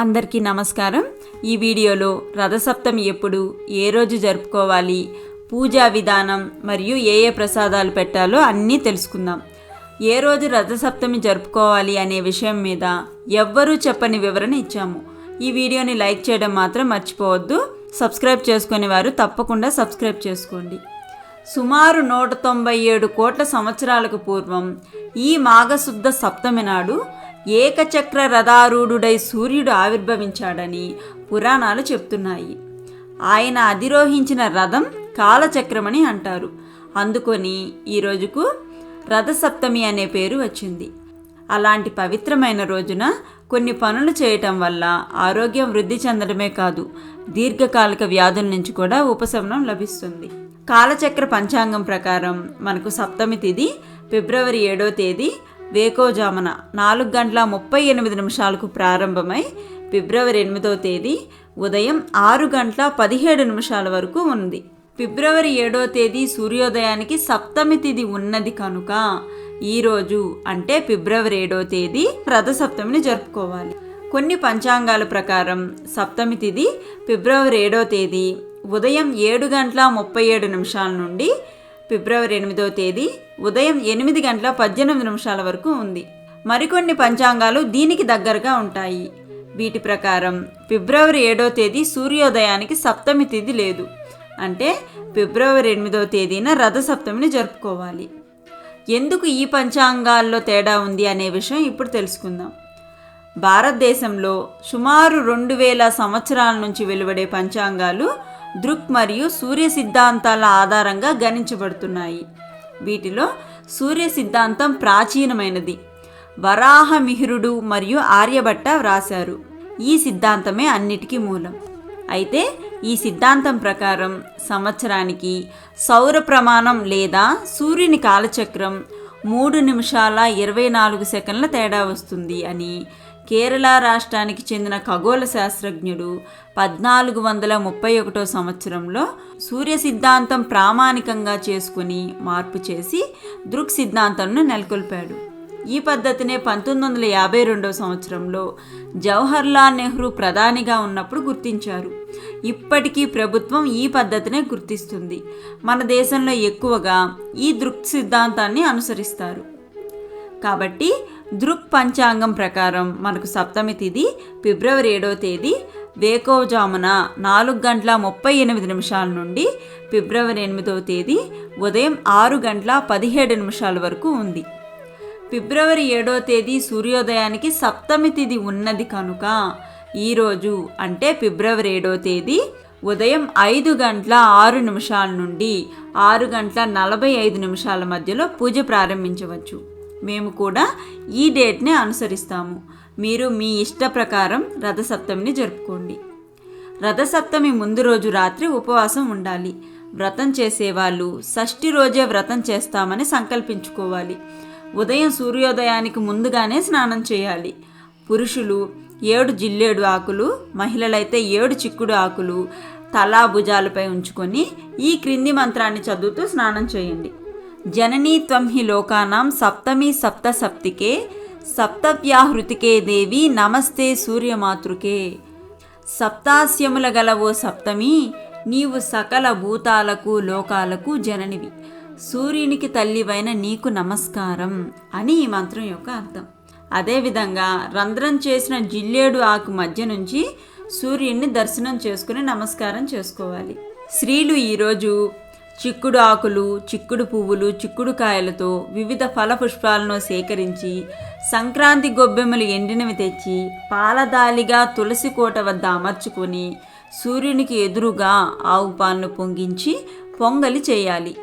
అందరికీ నమస్కారం. ఈ వీడియోలో రథసప్తమి ఎప్పుడు ఏ రోజు జరుపుకోవాలి పూజా విధానం మరియు ఏ ఏ ప్రసాదాలు పెట్టాలో అన్నీ తెలుసుకుందాం. ఏ రోజు రథసప్తమి జరుపుకోవాలి అనే విషయం మీద ఎవ్వరూ చెప్పని వివరణ ఇచ్చాము. ఈ వీడియోని లైక్ చేయడం మాత్రం మర్చిపోవద్దు. సబ్స్క్రైబ్ చేసుకునే వారు తప్పకుండా సబ్స్క్రైబ్ చేసుకోండి. సుమారు నూట తొంభై ఏడు కోట్ల సంవత్సరాలకు పూర్వం ఈ మాఘశుద్ధ సప్తమి నాడు ఏకచక్ర రథారూఢుడై సూర్యుడు ఆవిర్భవించాడని పురాణాలు చెప్తున్నాయి. ఆయన అధిరోహించిన రథం కాలచక్రమని అంటారు. అందుకొని ఈ రోజుకు రథసప్తమి అనే పేరు వచ్చింది. అలాంటి పవిత్రమైన రోజున కొన్ని పనులు చేయటం వల్ల ఆరోగ్యం వృద్ధి చెందడమే కాదు దీర్ఘకాలిక వ్యాధుల నుంచి కూడా ఉపశమనం లభిస్తుంది. కాలచక్ర పంచాంగం ప్రకారం మనకు సప్తమి తిథి ఫిబ్రవరి ఏడో తేదీ వేకోజామున నాలుగు గంటల ముప్పై ఎనిమిది నిమిషాలకు ప్రారంభమై ఫిబ్రవరి ఎనిమిదో తేదీ ఉదయం ఆరు గంటల పదిహేడు నిమిషాల వరకు ఉంది. ఫిబ్రవరి ఏడో తేదీ సూర్యోదయానికి సప్తమి తిథి ఉన్నది కనుక ఈరోజు అంటే ఫిబ్రవరి ఏడో తేదీ రథసప్తమిని జరుపుకోవాలి. కొన్ని పంచాంగాల ప్రకారం సప్తమి తిథి ఫిబ్రవరి ఏడో తేదీ ఉదయం ఏడు గంటల ముప్పై ఏడు నిమిషాల నుండి ఫిబ్రవరి ఎనిమిదో తేదీ ఉదయం ఎనిమిది గంటల పద్దెనిమిది నిమిషాల వరకు ఉంది. మరికొన్ని పంచాంగాలు దీనికి దగ్గరగా ఉంటాయి. వీటి ప్రకారం ఫిబ్రవరి ఏడవ తేదీ సూర్యోదయానికి సప్తమి తిథి లేదు. అంటే ఫిబ్రవరి ఎనిమిదో తేదీన రథ సప్తమిని జరుపుకోవాలి. ఎందుకు ఈ పంచాంగాల్లో తేడా ఉంది అనే విషయం ఇప్పుడు తెలుసుకుందాం. భారతదేశంలో సుమారు రెండు వేల సంవత్సరాల నుంచి వెలువడే పంచాంగాలు దృక్ మరియు సూర్య సిద్ధాంతాల ఆధారంగా గణించబడుతున్నాయి. వీటిలో సూర్య సిద్ధాంతం ప్రాచీనమైనది. వరాహమిహిరుడు మరియు ఆర్యభట్ట వ్రాశారు. ఈ సిద్ధాంతమే అన్నిటికీ మూలం. అయితే ఈ సిద్ధాంతం ప్రకారం సంవత్సరానికి సౌర ప్రమాణం లేదా సూర్యుని కాలచక్రం మూడు నిమిషాల ఇరవై నాలుగు సెకండ్ల తేడా వస్తుంది అని కేరళ రాష్ట్రానికి చెందిన ఖగోళ శాస్త్రజ్ఞుడు పద్నాలుగు వందల ముప్పై ఒకటో సంవత్సరంలో సూర్య సిద్ధాంతం ప్రామాణికంగా చేసుకుని మార్పు చేసి దృక్ సిద్ధాంతంను నెలకొల్పాడు. ఈ పద్ధతినే పంతొమ్మిది వందల యాభై రెండవ సంవత్సరంలో జవహర్లాల్ నెహ్రూ ప్రధానిగా ఉన్నప్పుడు గుర్తించారు. ఇప్పటికీ ప్రభుత్వం ఈ పద్ధతినే గుర్తిస్తుంది. మన దేశంలో ఎక్కువగా ఈ దృక్ సిద్ధాంతాన్ని అనుసరిస్తారు. కాబట్టి దృక్ పంచాంగం ప్రకారం మనకు సప్తమి తిథి ఫిబ్రవరి ఏడవ తేదీ వేకోజామున నాలుగు గంటల ముప్పై ఎనిమిది నిమిషాల నుండి ఫిబ్రవరి ఎనిమిదవ తేదీ ఉదయం ఆరు గంటల పదిహేడు నిమిషాల వరకు ఉంది. ఫిబ్రవరి ఏడవ తేదీ సూర్యోదయానికి సప్తమి తిథి ఉన్నది కనుక ఈరోజు అంటే ఫిబ్రవరి ఏడవ తేదీ ఉదయం ఐదు గంటల ఆరు నిమిషాల నుండి ఆరు గంటల నలభై ఐదు నిమిషాల మధ్యలో పూజ ప్రారంభించవచ్చు. మేము కూడా ఈ డేట్ని అనుసరిస్తాము. మీరు మీ ఇష్ట ప్రకారం రథసప్తమిని జరుపుకోండి. రథసప్తమి ముందు రోజు రాత్రి ఉపవాసం ఉండాలి. వ్రతం చేసేవాళ్ళు షష్ఠి రోజే వ్రతం చేస్తామని సంకల్పించుకోవాలి. ఉదయం సూర్యోదయానికి ముందుగానే స్నానం చేయాలి. పురుషులు ఏడు జిల్లేడు ఆకులు మహిళలైతే ఏడు చిక్కుడు ఆకులు తలా భుజాలపై ఉంచుకొని ఈ క్రింది మంత్రాన్ని చదువుతూ స్నానం చేయండి. జననీ త్వం హి లోకానాం సప్తమి సప్త సప్తికే సప్తవ్యాహృతికే దేవి నమస్తే సూర్యమాతృకే. సప్తాస్యముల గలవో సప్తమి నీవు సకల భూతాలకు లోకాలకు జననివి. సూర్యునికి తల్లివైన నీకు నమస్కారం అని ఈ మంత్రం యొక్క అర్థం. అదేవిధంగా రంధ్రం చేసిన జిల్లేడు ఆకు మధ్య నుంచి సూర్యుడిని దర్శనం చేసుకుని నమస్కారం చేసుకోవాలి. స్త్రీలు ఈరోజు చిక్కుడు ఆకులు చిక్కుడు పువ్వులు చిక్కుడు కాయలతో వివిధ ఫల పుష్పాలను సేకరించి సంక్రాంతి గొబ్బెమ్మలు ఎండినవి తెచ్చి పాలదాలిగా తులసి కోట వద్ద అమర్చుకొని సూర్యునికి ఎదురుగా ఆవు పాలను పొంగించి పొంగలి చేయాలి.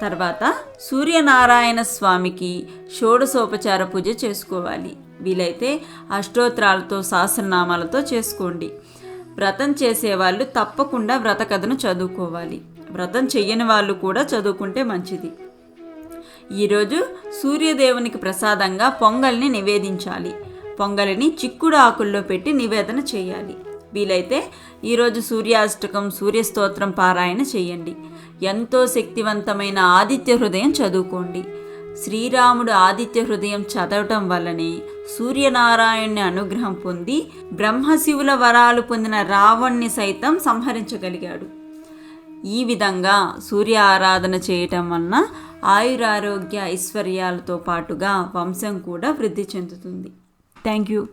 తర్వాత సూర్యనారాయణ స్వామికి షోడశోపచార పూజ చేసుకోవాలి. వీలైతే అష్టోత్తరాలతో సహస్రనామాలతో చేసుకోండి. వ్రతం చేసేవాళ్ళు తప్పకుండా వ్రత కథను చదువుకోవాలి. వ్రతం చెయ్యని వాళ్ళు కూడా చదువుకుంటే మంచిది. ఈరోజు సూర్యదేవునికి ప్రసాదంగా పొంగల్ని నివేదించాలి. పొంగలిని చిక్కుడు ఆకుల్లో పెట్టి నివేదన చేయాలి వీలైతే ఈరోజు సూర్యాష్టకం సూర్యస్తోత్రం పారాయణ చేయండి ఎంతో శక్తివంతమైన ఆదిత్య హృదయం చదువుకోండి. శ్రీరాముడు ఆదిత్య హృదయం చదవటం వల్లనే సూర్యనారాయణ్ని అనుగ్రహం పొంది బ్రహ్మశివుల వరాలు పొందిన రావణ్ణి సైతం సంహరించగలిగాడు. ఈ విధంగా సూర్య ఆరాధన చేయటం వలన ఆయురారోగ్య ఐశ్వర్యాలతో పాటుగా వంశం కూడా వృద్ధి చెందుతుంది. Thank you